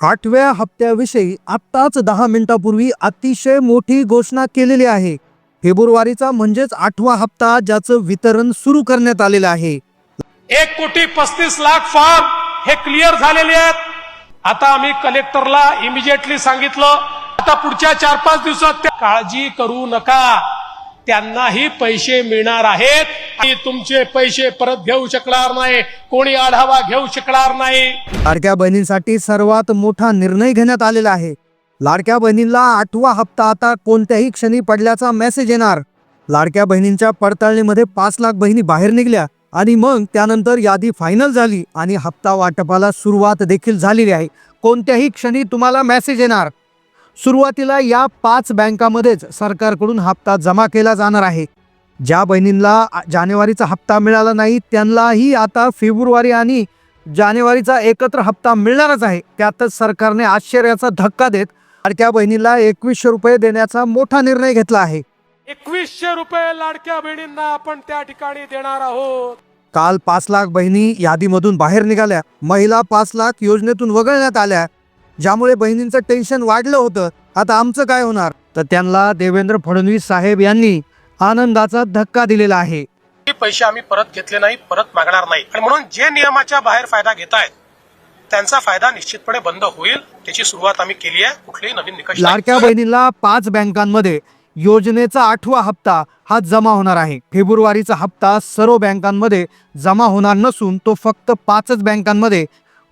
आठव्या हप्त्याविषयी आत्ताच दहा मिनिटापूर्वी अतिशय मोठी घोषणा केलेली आहे. फेब्रुवारीचा म्हणजेच आठवा हप्ता ज्याचं वितरण सुरू करण्यात आलेलं आहे. एक कोटी पस्तीस लाख फॉर्म हे क्लिअर झालेले आहेत. आता आम्ही कलेक्टरला इमिजिएटली सांगितलं आता पुढच्या चार पाच दिवसात त्या काळजी करू नका. त्यांनाही पैसे मिळणार आहेत. आणि तुमचे पैसे परत घेऊ शकणार नाही. कोणी आढावा घेऊ शकणार नाही. लाडक्या बहिणींसाठी सर्वात मोठा निर्णय घेण्यात आलेला आहे. लाडक्या बहिणींना आठवा हप्ता आता कोणत्याही क्षणी पडल्याचा मेसेज येणार. लाडक्या बहिणींच्या पडताळणीमध्ये पाच लाख बहिणी बाहेर निघल्या आणि मग त्यानंतर यादी फायनल झाली आणि हप्ता वाटपाला सुरुवात देखील झालेली आहे. कोणत्याही क्षणी तुम्हाला मेसेज येणार. सुरुवातीला या पाच बँकामध्येच सरकारकडून हप्ता जमा केला जाणार आहे. ज्या बहिणींना जानेवारीचा हप्ता मिळाला नाही त्यांनाही आता फेब्रुवारी आणि जानेवारीचा एकत्र हप्ता मिळणारच आहे. त्यातच सरकारने आश्चर्याचा धक्का देत लाडक्या बहिणीला एकवीसशे रुपये देण्याचा मोठा निर्णय घेतला आहे. एकवीसशे रुपये लाडक्या बहिणींना आपण त्या ठिकाणी देणार आहोत. काल पाच लाख बहिणी यादीमधून बाहेर निघाल्या. महिला पाच लाख योजनेतून वगळण्यात आल्या. ज्यामुळे बहिणींचं टेन्शन वाढलं होतं. आता आमचं काय होणार? तर त्यांना देवेंद्र फडणवीस साहेब यांनी आनंदाचा धक्का दिलेला आहे. पैसे आम्ही परत घेतले नाही परत मागणार नाही. आणि म्हणून जे नियमाच्या बाहेर फायदा घेत आहेत त्यांचा फायदा निश्चितपणे बंद होईल त्याची सुरुवात आम्ही केली आहे कुठलेही नवीन निकष. लाडक्या बहिणीला पाच बँकांमध्ये योजनेचा आठवा हप्ता हा जमा होणार आहे. फेब्रुवारीचा हप्ता सर्व बँकांमध्ये जमा होणार नसून तो फक्त पाचच बँकांमध्ये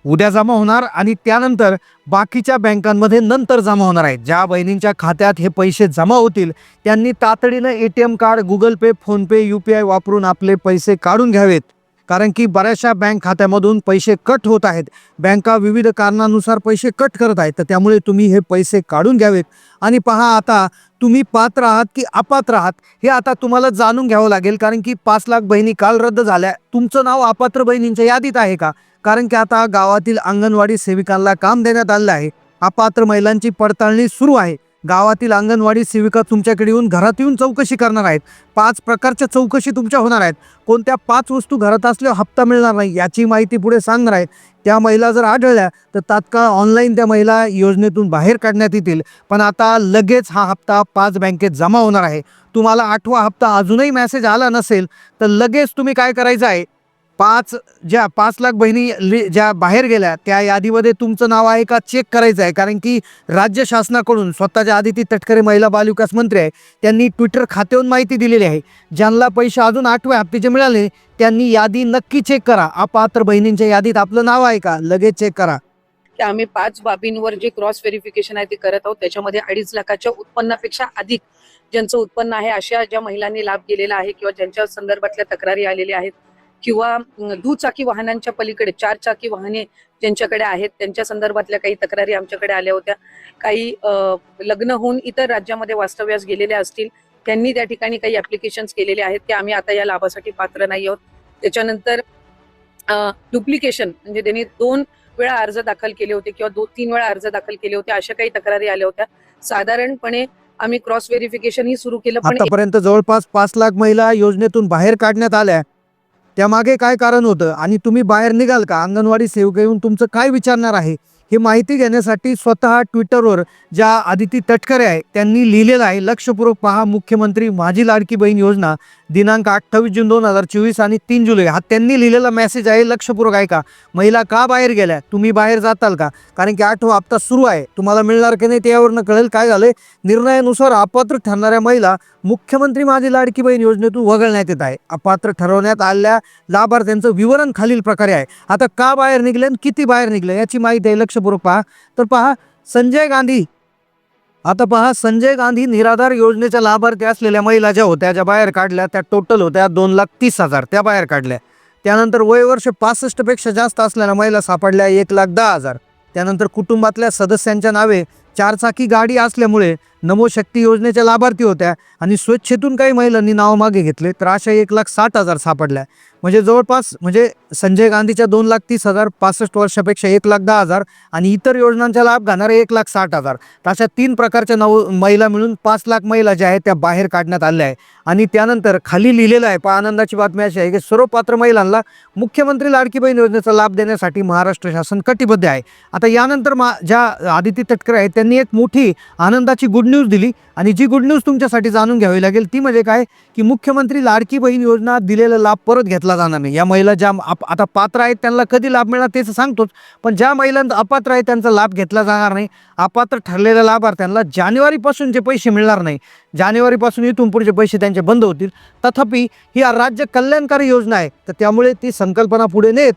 उद्या जमा होणार आणि त्यानंतर बाकीच्या बँकांमध्ये नंतर जमा होणार आहे. ज्या बहिणींच्या खात्यात हे पैसे जमा होतील त्यांनी तातडीनं A T M card Google pay PhonePe U P I वापरून आपले पैसे काढून घ्यावेत. कारण की बऱ्याचशा बँक खात्यामधून पैसे कट होत आहेत. बँका विविध कारणानुसार पैसे कट करत आहेत. तर त्यामुळे तुम्ही हे पैसे काढून घ्यावेत. आणि पहा आता तुम्ही पात्र आहात की अपात्र आहात हे आता तुम्हाला जाणून घ्यावं लागेल. कारण की पाच लाख बहिणी काल रद्द झाल्या. तुमचं नाव अपात्र बहिणींच्या यादीत आहे का? कारण की आता गावातील अंगणवाडी सेविकांना काम देण्यात आलेलं आहे. अपात्र महिलांची पडताळणी सुरू आहे. गावातील अंगणवाडी सेविका तुमच्याकडे येऊन घरात येऊन चौकशी करणार आहेत. पाच प्रकारच्या चौकशी तुमच्या होणार आहेत. कोणत्या पाच वस्तू घरात असल्यावर हप्ता मिळणार नाही याची माहिती पुढे सांगणार आहेत. त्या महिला जर आढळल्या तर तात्काळ ऑनलाईन त्या महिला योजनेतून बाहेर काढण्यात येतील. पण आता लगेच हा हप्ता पाच बँकेत जमा होणार आहे. तुम्हाला आठवा हप्ता अजूनही मेसेज आला नसेल तर लगेच तुम्ही काय करायचं आहे? पाच ज्या पाच लाख बहिणी लि- ज्या बाहेर गेल्या त्या यादीमध्ये तुमचं नाव आहे का? चेक करायचं आहे. कारण की राज्य शासनाकडून स्वतःच्या आदिती तटकरे महिला बालविकास मंत्री आहे. त्यांनी ट्विटर खात्यावरून माहिती दिलेली आहे. ज्यांना पैसे अजून आठव्या हप्त्याचे मिळाले त्यांनी यादी नक्की चेक करा. अपात्र बहिणींच्या यादीत आपलं नाव आहे का? लगेच चेक करा. आम्ही पाच बाबींवर जे क्रॉस व्हेरिफिकेशन आहे ते करत आहोत. त्याच्यामध्ये अडीच लाखाच्या उत्पन्नापेक्षा अधिक ज्यांचं उत्पन्न आहे अशा ज्या महिलांनी लाभ गेलेला आहे किंवा ज्यांच्या संदर्भातल्या तक्रारी आलेल्या आहेत किंवा दुचाकी वाहनांच्या पलीकडे चार चाकी वाहने ज्यांच्याकडे आहेत त्यांच्या संदर्भातल्या काही तक्रारी आमच्याकडे आल्या होत्या. काही लग्न होऊन इतर राज्यामध्ये वास्तव्यास गेलेल्या असतील त्यांनी त्या ठिकाणी काही अप्लिकेशन केलेले आहेत की आम्ही आता या लाभासाठी पात्र नाही आहोत. त्याच्यानंतर डुप्लिकेशन म्हणजे त्यांनी दोन वेळा अर्ज दाखल केले होते किंवा दोन तीन वेळा अर्ज दाखल केले होते अशा काही तक्रारी आल्या होत्या. साधारणपणे आम्ही क्रॉस व्हेरिफिकेशन ही सुरू केलं आतापर्यंत जवळपास पाच लाख महिला योजनेतून बाहेर काढण्यात आल्या. त्यामागे काय कारण होतं? आणि तुम्ही बाहेर निघाल का? अंगणवाडी सेविका येऊन तुमचं काय विचारणार आहे? ही माहिती घेण्यासाठी स्वतः ट्विटरवर ज्या आदिती तटकरे आहे त्यांनी लिहिलेलं आहे लक्षपूर्वक पहा मुख्यमंत्री माझी लाडकी बहीण योजना दिनांक अठ्ठावीस जून दोन हजार चोवीस आणि तीन जुलै. हा त्यांनी लिहिलेला मेसेज आहे लक्षपूर्वक आहे का महिला का बाहेर गेल्या? तुम्ही बाहेर जाताल का? कारण की आठवा हप्ता सुरू आहे. तुम्हाला मिळणार की नाही त्यावरनं कळेल काय झालंय. निर्णयानुसार अपात्र ठरणाऱ्या महिला मुख्यमंत्री माझी लाडकी बहीण योजनेतून वगळण्यात येत आहे. अपात्र ठरवण्यात आलेल्या लाभार्थ्यांचं विवरण खालील प्रकारे आहे. आता का बाहेर निघले आणि किती बाहेर निघले याची माहिती आहे लक्ष लक्षपूर्वक पहा. तर पहा संजय गांधी. आता पहा संजय गांधी निराधार योजनेच्या लाभार्थी असलेल्या महिला ज्या होत्या ज्या बाहेर काढल्या त्या टोटल होत्या दोन लाख तीस हजार. त्या बाहेर काढल्या. त्यानंतर वय वर्ष पासष्टपेक्षा जास्त असलेल्या महिला सापडल्या एक लाख दहा हजार. त्यानंतर कुटुंबातल्या सदस्यांच्या नावे चारचाकी गाडी असल्यामुळे नमो शक्ती योजनेच्या लाभार्थी होत्या आणि स्वच्छेतून काही महिलांनी नाव मागे घेतले तर अशा एक लाख साठ हजार सापडल्या. म्हणजे जवळपास म्हणजे संजय गांधीच्या दोन लाख तीस हजार पासष्ट वर्षापेक्षा एक लाख दहा हजार आणि इतर योजनांचा लाभ घेणारे एक लाख साठ हजार. तर अशा तीन प्रकारच्या नव महिला मिळून पाच लाख महिला ज्या आहेत त्या बाहेर काढण्यात आल्या आहे आणि त्यानंतर खाली लिहिलेलं आहे पण आनंदाची बातमी अशी आहे की सर्व पात्र महिलांना मुख्यमंत्री लाडकी बहीण योजनेचा लाभ देण्यासाठी महाराष्ट्र शासन कटिबद्ध आहे. आता यानंतर मा ज्या आदिती तटकरे आहेत त्यांनी एक मोठी आनंदाची गुड न्यूज दिली आणि जी गुड न्यूज तुमच्यासाठी जाणून घ्यावी लागेल ती म्हणजे काय? की मुख्यमंत्री लाडकी बहीण योजना दिलेला लाभ परत घेतला जाणार नाही. या महिला ज्या आप- आता पात्र आहेत त्यांना कधी लाभ मिळणार तेच सांगतोच. पण ज्या महिलांचा अपात्र आहे त्यांचा लाभ घेतला जाणार नाही. अपात्र ठरलेल्या लाभार्थ्यांना जानेवारीपासून जे पैसे मिळणार नाही जानेवारीपासून इथून पुढचे पैसे त्यांचे बंद होतील. तथापि ही राज्य कल्याणकारी योजना आहे तर त्यामुळे ती संकल्पना पुढे नेत.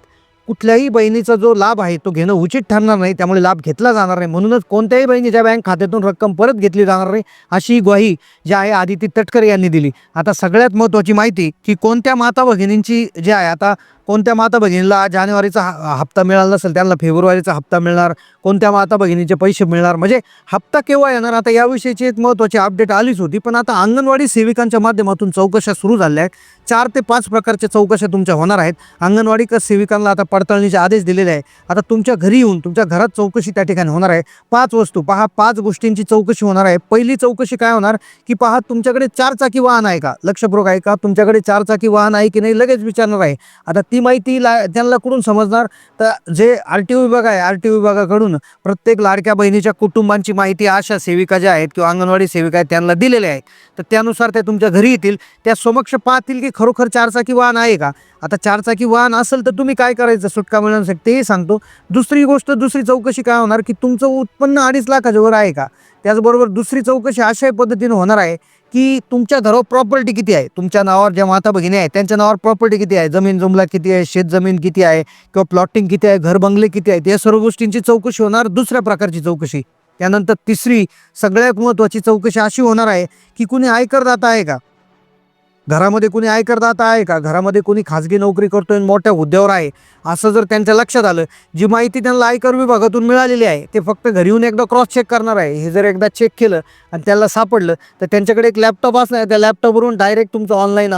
कुठल्याही बहिणीचा जो लाभ आहे तो घेणं उचित ठरणार नाही त्यामुळे लाभ घेतला जाणार नाही. म्हणूनच कोणत्याही बहिणीच्या बँक खात्यातून रक्कम परत घेतली जाणार नाही अशी ग्वाही जी आहे आदिती तटकरे यांनी दिली. आता सगळ्यात महत्त्वाची माहिती की कोणत्या माता भगिनींची जी आहे आता कोणत्या माता भगिनीला जानेवारीचा हप्ता मिळाला नसेल त्यांना फेब्रुवारीचा हप्ता मिळणार कोणत्या माता भगिनीचे पैसे मिळणार? म्हणजे हप्ता केव्हा येणार? आता याविषयीची एक महत्त्वाची अपडेट आलीच होती पण आता अंगणवाडी सेविकांच्या माध्यमातून चौकशा सुरू झाल्या आहेत. चार ते पाच प्रकारच्या चौकशा तुमच्या होणार आहेत. अंगणवाडी क सेविकांना आता पडताळणीचे आदेश दिलेले आहे आता तुमच्या घरी येऊन तुमच्या घरात चौकशी त्या ठिकाणी होणार आहे. पाच वस्तू पहा पाच गोष्टींची चौकशी होणार आहे. पहिली चौकशी काय होणार? की पहा तुमच्याकडे चारचाकी वाहन आहे का? लक्षपूर्वक आहे का? तुमच्याकडे चारचाकी वाहन आहे की नाही? लगेच विचारणार आहे. आता ती माहिती ला त्यांना कुठून समजणार? तर जे आर टी ओ विभाग आहे आर टी ओ विभागाकडून प्रत्येक लाडक्या बहिणीच्या कुटुंबांची माहिती आशा सेविका ज्या आहेत किंवा अंगणवाडी सेविका आहेत त्यांना दिलेल्या आहे तर त्यानुसार त्या तुमच्या घरी येतील. त्या समक्ष पाहतील की खरोखर चारचाकी वाहन आहे का? आता चारचाकी वाहन असेल तर तुम्ही काय करायचं? सुटका मिळवण्यासाठी तेही सांगतो. दुसरी गोष्ट दुसरी चौकशी काय होणार की तुमचं उत्पन्न अडीच लाखाच्या वर आहे का? त्याचबरोबर दुसरी चौकशी अशा पद्धतीने होणार आहे की तुमच्या घरावर प्रॉपर्टी किती आहे? तुमच्या नावावर ज्या माता भगिनी आहे त्यांच्या नावावर प्रॉपर्टी किती आहे? जमीन जुमला किती आहे? शेत जमीन किती आहे? किंवा प्लॉटिंग किती आहे? घर बंगले किती आहेत? या सर्व गोष्टींची चौकशी होणार दुसऱ्या प्रकारची चौकशी. त्यानंतर तिसरी सगळ्यात महत्त्वाची चौकशी अशी होणार आहे की कुणी आयकरदाता आहे का? घरामध्ये कुणी आयकरदाता आहे का? घरामध्ये कुणी खाजगी नोकरी करतोय मोठ्या हुद्द्यावर आहे? असं जर त्यांच्या लक्षात आलं जी माहिती त्यांना आयकर विभागातून मिळालेली आहे ते फक्त घरी येऊन एकदा क्रॉस चेक करणार आहे. हे जर एकदा चेक केलं आणि त्याला सापडलं तर त्यांच्याकडे एक लॅपटॉप असणार त्या लॅपटॉपवरून डायरेक्ट तुमचं ऑनलाईन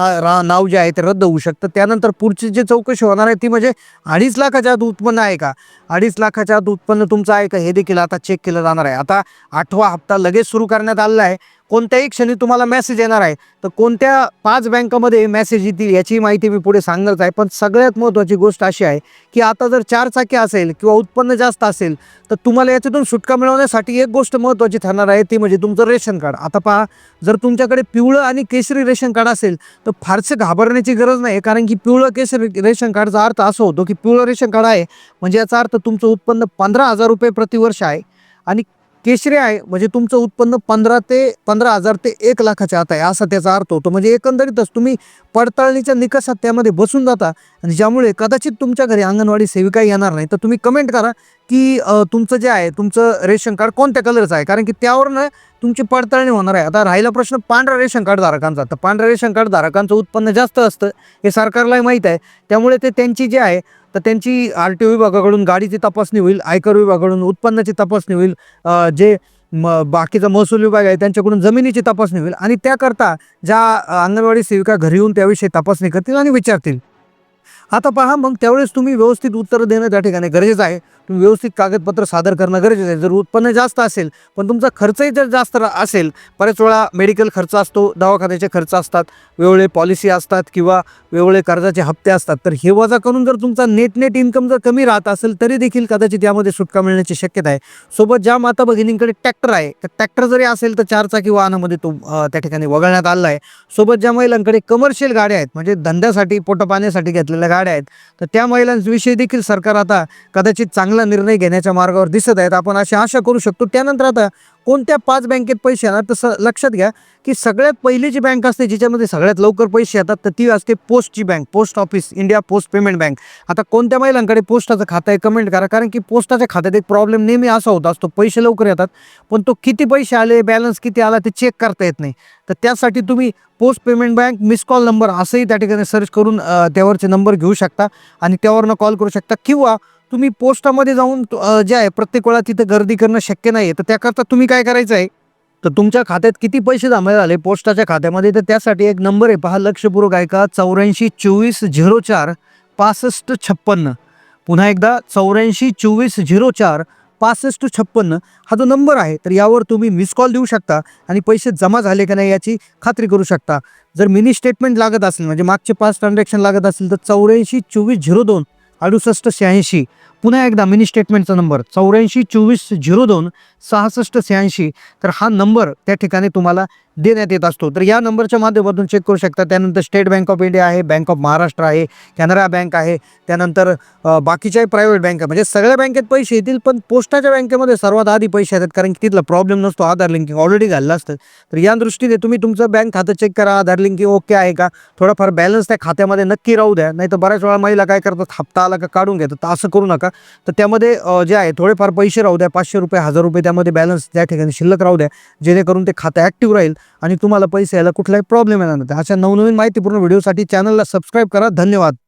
नाव जे आहे ते रद्द होऊ शकतं. त्यानंतर पुढची जी चौकशी होणार आहे ती म्हणजे अडीच लाखाच्या आत उत्पन्न आहे का? अडीच लाखाच्या आत उत्पन्न तुमचं आहे का? हे देखील आता चेक केलं जाणार आहे. आता आठवा हप्ता लगेच सुरू करण्यात आलेला आहे. कोणत्याही क्षणी तुम्हाला मेसेज येणार आहे. तर कोणत्या पाच बँकामध्ये मेसेज येतील याची माहिती मी पुढे सांगणारच आहे. पण सगळ्यात महत्त्वाची गोष्ट अशी आहे की आता जर चार चाकी असेल किंवा उत्पन्न जास्त असेल तर तुम्हाला याच्यातून सुटका मिळवण्यासाठी एक गोष्ट महत्त्वाची ठरणार आहे ती म्हणजे तुमचं रेशन कार्ड. आता पहा जर तुमच्याकडे पिवळं आणि केशरी रेशन कार्ड असेल तर फारसं घाबरण्याची गरज नाही कारण की पिवळं केशरी रेशन कार्डचा अर्थ असं होतो की पिवळं रेशन कार्ड आहे. म्हणजे याचा अर्थ तुमचं उत्पन्न पंधरा हजार रुपये प्रतिवर्ष आहे. आणि केशरी आहे म्हणजे तुमचं उत्पन्न पंधरा ते पंधरा हजार ते एक लाखाच्या आत आहे असा त्याचा अर्थ होतो. म्हणजे एकंदरीतच तुम्ही पडताळणीच्या निकषात त्यामध्ये बसून जाता आणि ज्यामुळे कदाचित तुमच्या घरी अंगणवाडी सेविका येणार नाही. तर तुम्ही कमेंट करा की तुमचं जे आहे तुमचं रेशन कार्ड कोणत्या कलरचं आहे? कारण की त्यावरनं तुमची पडताळणी होणार आहे. आता राहिला प्रश्न पांढरा रेशन कार्ड धारकांचा. तर पांढऱ्या रेशन कार्ड धारकांचं उत्पन्न जास्त असतं हे सरकारलाही माहीत आहे. त्यामुळे ते त्यांची जे आहे तर त्यांची आर टी ओ विभागाकडून गाडीची तपासणी होईल आयकर विभागाकडून उत्पन्नाची तपासणी होईल जे म बाकीचा महसूल विभाग आहे त्यांच्याकडून जमिनीची तपासणी होईल आणि त्याकरता ज्या अंगणवाडी सेविका घरी येऊन त्याविषयी तपासणी करतील आणि विचारतील. आता पहा मग त्यावेळेस तुम्ही व्यवस्थित उत्तरं देणं त्या ठिकाणी गरजेचं आहे. तुम्ही व्यवस्थित कागदपत्र सादर करणं गरजेचं आहे. जर उत्पन्न जास्त असेल पण तुमचा खर्चही जर जास्त असेल बरेच वेळा मेडिकल खर्च असतो दवाखान्याचे खर्च असतात वेगवेगळे पॉलिसी असतात किंवा वेगवेगळे कर्जाचे हप्ते असतात. तर हे वजा करून जर तुमचा नेट नेट इन्कम जर कमी राहत असेल तरी देखील कदाचित यामध्ये सुटका मिळण्याची शक्यता आहे. सोबत ज्या माता भगिनींकडे ट्रॅक्टर आहे तर ट्रॅक्टर जरी असेल तर चारचाकी वाहनामध्ये तो त्या ठिकाणी वगळण्यात आलेला आहे. सोबत ज्या महिलांकडे कमर्शियल गाड्या आहेत म्हणजे धंद्यासाठी पोटपाण्यासाठी घेतलेल्या गाड्या आहेत. तर त्या महिलांविषयी देखील सरकार आता कदाचित चांगला निर्णय घेण्याच्या मार्गावर दिसत आहेत. आपण अशी आशा करू शकतो. त्यानंतर आता कोणत्या पाच बँकेत पैसे येणार तसं लक्षात घ्या की सगळ्यात पहिली जी बँक असते जिच्यामध्ये सगळ्यात लवकर पैसे येतात तर ती असते पोस्टची bank post office India post payment bank. आता कोणत्या महिलांकडे पोस्टाचं खातं आहे कमेंट करा कारण की पोस्टाच्या खात्यात एक प्रॉब्लेम नेहमी असा होत असतो पैसे लवकर येतात पण तो किती पैसे आले बॅलन्स किती आला ते चेक करता येत नाही. तर त्यासाठी तुम्ही post payment bank miss call number असंही त्या ठिकाणी सर्च करून त्यावरचे नंबर घेऊ शकता आणि त्यावरनं कॉल करू शकता किंवा तुम्ही पोस्टामध्ये जाऊन जे आहे प्रत्येक वेळा तिथे गर्दी करणं शक्य नाही आहे तर त्याकरता तुम्ही काय करायचं आहे? तर तुमच्या खात्यात किती पैसे जमा झाले पोस्टाच्या खात्यामध्ये? तर त्यासाठी एक नंबर आहे पहा लक्षपूर्वक ऐका. चौऱ्याऐंशी चोवीस झिरो चार पासष्ट छप्पन्न. पुन्हा एकदा चौऱ्याऐंशी चोवीस झिरो चार पासष्ट छप्पन्न हा जो नंबर आहे तर यावर तुम्ही मिस कॉल देऊ शकता आणि पैसे जमा झाले का नाही याची खात्री करू शकता. जर मिनी स्टेटमेंट लागत असेल म्हणजे मागचे पाच ट्रान्झॅक्शन लागत असेल तर चौऱ्याऐंशी चोवीस झिरो दोन अडुसष्ट शहाऐंशी पुन्हा एकदा मिनी स्टेटमेंटचा नंबर चौऱ्याऐंशी चोवीस झिरो दोन सहासष्ट शहाऐंशी. तर हा नंबर त्या ठिकाणी तुम्हाला देण्यात येत असतो. तर या नंबरच्या माध्यमातून चेक करू शकता. त्यानंतर स्टेट बँक ऑफ इंडिया आहे बँक ऑफ महाराष्ट्र आहे कॅनरा बँक आहे त्यानंतर बाकीच्याही प्रायव्हेट बँक म्हणजे सगळ्या बँकेत पैसे येतील पण पोस्टाच्या बँकेमध्ये सर्वात आधी पैसे येतात. कारण की तिथला प्रॉब्लेम नसतो. आधार लिंकिंग ऑलरेडी घाललं असतं. तर या दृष्टीने तुम्ही तुमचं बँक खातं चेक करा. आधार लिंकिंग ओके आहे का? थोडाफार बॅलन्स त्या खात्यामध्ये नक्की राहू द्या. नाही तर बऱ्याच वेळा महिला काय करतात? हप्ता आला का काढून घेतात. तर असं करू नका. तर त्यामध्ये जे आहे थोडेफार पैसे राहू द्या पाचशे रुपये हजार रुपये त्यामध्ये बॅलन्स त्या ठिकाणी शिल्लक राहू द्या जेणेकरून ते खातं ॲक्टिव्ह राहील आणि तुम्हाला पैसे यायला कुठलाही प्रॉब्लेम येणार नाही. अशा नवनवीन माहितीपूर्ण व्हिडिओसाठी चॅनलला सबस्क्राईब करा. धन्यवाद.